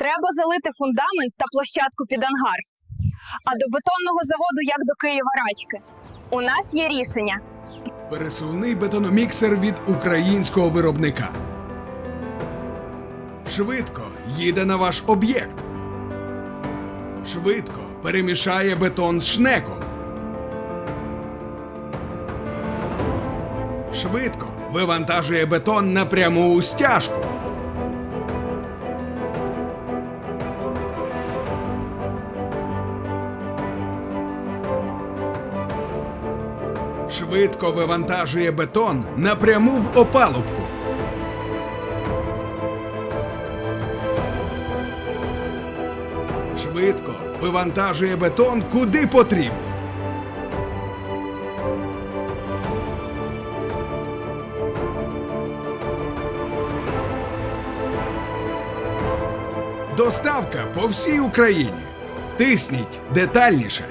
Треба залити фундамент та площадку під ангар. А до бетонного заводу як до Києва рачки. У нас є рішення. Пересувний бетономіксер від українського виробника. Швидко їде на ваш об'єкт. Швидко перемішає бетон з шнеком. Швидко вивантажує бетон напряму у стяжку. Швидко вивантажує бетон напряму в опалубку. Швидко вивантажує бетон куди потрібно. Доставка по всій Україні. Тисніть детальніше